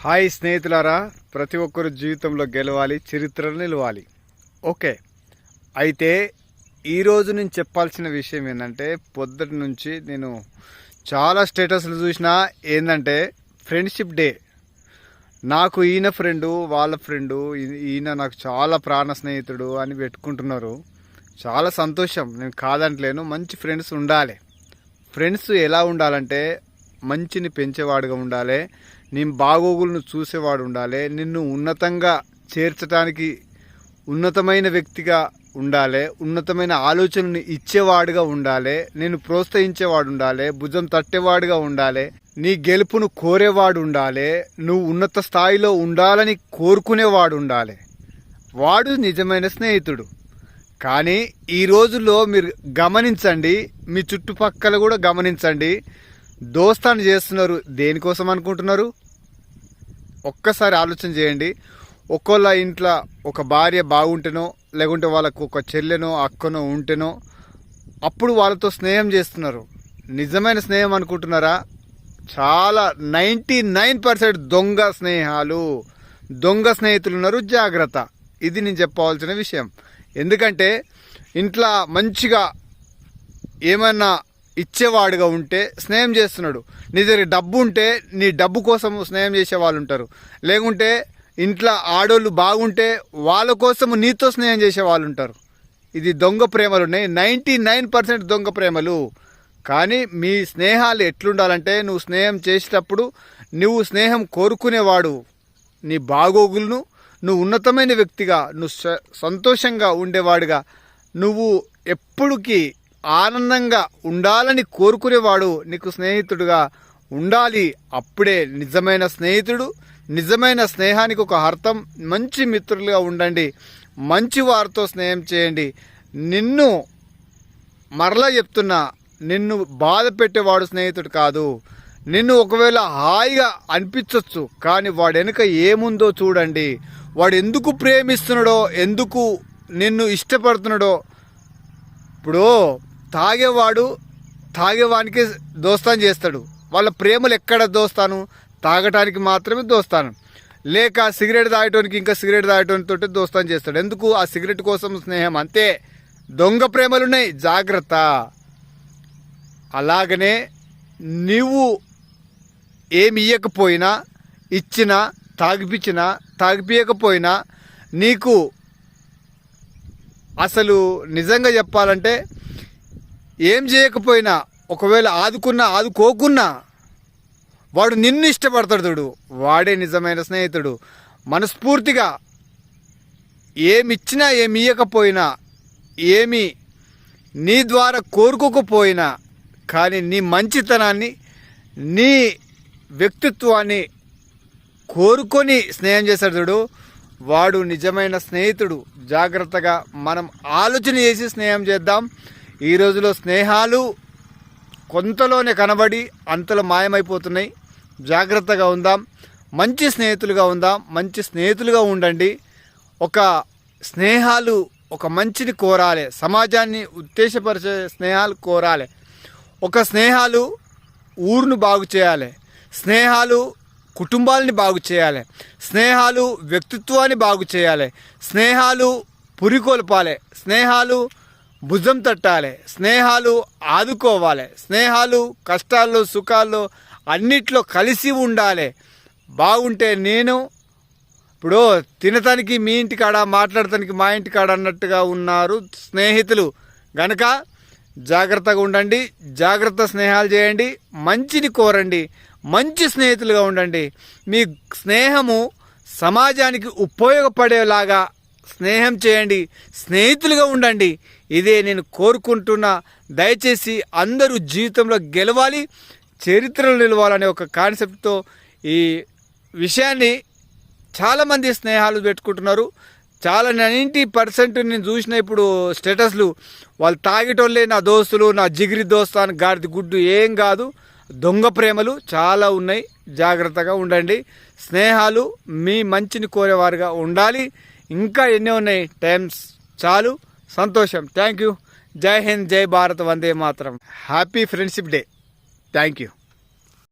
Hi స్నేహితులారా ప్రతి ఒక్కరు జీవితంలో గెలవాలి చరిత్రలు నిలవాలి. ఓకే. అయితే ఈరోజు నేను చెప్పాల్సిన విషయం ఏంటంటే పొద్దుటి నుంచి నేను చాలా స్టేటస్లు చూసినా ఏంటంటే ఫ్రెండ్షిప్ డే. నాకు ఈయన ఫ్రెండు వాళ్ళ ఫ్రెండు ఈయన నాకు చాలా ప్రాణ స్నేహితుడు అని పెట్టుకుంటున్నారు. చాలా సంతోషం. నేను కాదంటలేను మంచి ఫ్రెండ్స్ ఉండాలి. ఫ్రెండ్స్ ఎలా ఉండాలంటే మంచిని పెంచేవాడుగా ఉండాలి. నీ బాగోగులను చూసేవాడు ఉండాలి నిన్ను ఉన్నతంగా చేర్చడానికి ఉన్నతమైన వ్యక్తిగా ఉండాలి ఉన్నతమైన ఆలోచనని ఇచ్చేవాడుగా ఉండాలి నేను ప్రోత్సహించేవాడు ఉండాలి భుజం తట్టేవాడుగా ఉండాలి నీ గెలుపును కోరేవాడు ఉండాలి నువ్వు ఉన్నత స్థాయిలో ఉండాలని కోరుకునేవాడు ఉండాలి. వాడు నిజమైన స్నేహితుడు. కానీ ఈ రోజుల్లో మీరు గమనించండి మీ చుట్టుపక్కల కూడా గమనించండి దోస్తాను చేస్తున్నారు. దేనికోసం అనుకుంటున్నారు? ఒక్కసారి ఆలోచన చేయండి. ఒక్కొల్ల ఇంట్లో ఒక భార్య బాగుంటేనో లేకుంటే వాళ్ళకు ఒక చెల్లెనో అక్కనో ఉంటేనో అప్పుడు వాళ్ళతో స్నేహం చేస్తున్నారు. నిజమైన స్నేహం అనుకుంటున్నారా? చాలా నైంటీ నైన్ పర్సెంట్ దొంగ స్నేహాలు. దొంగ స్నేహితులు ఉన్నారు జాగ్రత్త. ఇది నేను చెప్పవలసిన విషయం. ఎందుకంటే ఇంట్లో మంచిగా ఏమన్నా ఇచ్చేవాడుగా ఉంటే స్నేహం చేస్తున్నాడు. నీ దగ్గర డబ్బు ఉంటే నీ డబ్బు కోసం స్నేహం చేసే వాళ్ళు ఉంటారు. లేకుంటే ఇంట్లో ఆడోళ్ళు బాగుంటే వాళ్ళ కోసం నీతో స్నేహం చేసే వాళ్ళు ఉంటారు. ఇది దొంగ ప్రేమలు ఉన్నాయి. నైంటీ నైన్ పర్సెంట్ దొంగ ప్రేమలు. కానీ మీ స్నేహాలు ఎట్లుండాలంటే నువ్వు స్నేహం చేసేటప్పుడు నువ్వు స్నేహం కోరుకునేవాడు. నీ బాగోగులను నువ్వు ఉన్నతమైన వ్యక్తిగా నువ్వు స- సంతోషంగా ఉండేవాడుగా. నువ్వు ఎప్పుడుకి ఆనందంగా ఉండాలని కోరుకునేవాడు నీకు స్నేహితుడుగా ఉండాలి. అప్పుడే నిజమైన స్నేహితుడు నిజమైన స్నేహానికి ఒక అర్థం మంచి మిత్రులుగా ఉండండి. మంచి వారితో స్నేహం చేయండి. నిన్ను మరలా చెప్తున్నా నిన్ను బాధ పెట్టేవాడు స్నేహితుడు కాదు. నిన్ను ఒకవేళ హాయిగా అనిపించవచ్చు కానీ వాడు వెనుక ఏముందో చూడండి. వాడు ఎందుకు ప్రేమిస్తున్నాడో ఎందుకు నిన్ను ఇష్టపడుతున్నాడో. ఇప్పుడు తాగేవాడు తాగేవానికి దోస్తాను చేస్తాడు. వాళ్ళ ప్రేమలు ఎక్కడ దోస్తాను? తాగటానికి మాత్రమే దోస్తాను. లేక సిగరెట్ తాగటానికి ఇంకా సిగరెట్ తాగటానికి దోస్తాను చేస్తాడు. ఎందుకు? ఆ సిగరెట్ కోసం స్నేహం అంతే. దొంగ ప్రేమలు ఉన్నాయి జాగ్రత్త. అలాగనే నీవు ఏమి ఇయ్యకపోయినా ఇచ్చినా తాగిపించినా తాగిపియకపోయినా నీకు అసలు నిజంగా చెప్పాలంటే ఏం చేయకపోయినా ఒకవేళ ఆదుకున్నా ఆదుకోకున్నా వాడు నిన్ను ఇష్టపడతాడు చూడు. వాడే నిజమైన స్నేహితుడు. మనస్ఫూర్తిగా ఏమిచ్చినా ఏమి ఇయ్యకపోయినా ఏమి నీ ద్వారా కోరుకోకపోయినా కానీ నీ మంచితనాన్ని నీ వ్యక్తిత్వాన్ని కోరుకొని స్నేహం చేశాడు చూడు. వాడు నిజమైన స్నేహితుడు. జాగ్రత్తగా మనం ఆలోచన చేసి స్నేహం చేద్దాం. ఈ రోజులో స్నేహాలు కొంతలోనే కనబడి అంతలో మాయమైపోతున్నాయి. జాగ్రత్తగా ఉందాం. మంచి స్నేహితులుగా ఉందాం. మంచి స్నేహితులుగా ఉండండి. ఒక స్నేహాలు ఒక మంచిని కోరాలి. సమాజాన్ని ఉత్తేజపరిచే స్నేహాలు కోరాలి. ఒక స్నేహాలు ఊరును బాగు చేయాలి. స్నేహాలు కుటుంబాలని బాగు చేయాలి. స్నేహాలు వ్యక్తిత్వాన్ని బాగు చేయాలి. స్నేహాలు పురికొల్పాలి. స్నేహాలు భుజం తట్టాలి స్నేహాలు ఆదుకోవాలి స్నేహాలు కష్టాల్లో సుఖాల్లో అన్నిట్లో కలిసి ఉండాలి. బాగుంటే నేను ఇప్పుడు తినటానికి మీ ఇంటికాడ మాట్లాడటానికి మా ఇంటికాడ అన్నట్టుగా ఉన్నారు స్నేహితులు. గనక జాగ్రత్తగా ఉండండి జాగ్రత్త స్నేహాలు చేయండి మంచిని కోరండి మంచి స్నేహితులుగా ఉండండి. మీ స్నేహము సమాజానికి ఉపయోగపడేలాగా స్నేహం చేయండి స్నేహితులుగా ఉండండి. ఇదే నేను కోరుకుంటున్నా. దయచేసి అందరూ జీవితంలో గెలవాలి చరిత్రలు నిలవాలనే ఒక కాన్సెప్ట్తో ఈ విషయాన్ని చాలామంది స్నేహాలు పెట్టుకుంటున్నారు. చాలా నైంటీ పర్సెంట్ నేను చూసిన ఇప్పుడు స్టేటస్లు. వాళ్ళు తాగేటోళ్ళే నా దోస్తులు నా జిగిరి దోస్తాను గాడిది గుడ్డు ఏం కాదు. దొంగ ప్రేమలు చాలా ఉన్నాయి. జాగ్రత్తగా ఉండండి. స్నేహాలు మీ మంచిని కోరేవారుగా ఉండాలి. ఇంకా ఎన్ని ఉన్నాయి. టైమ్స్ చాలు. సంతోషం. Thank you. జై హింద్ జై భారత్ వందే మాత్రం. Happy friendship day. Thank you.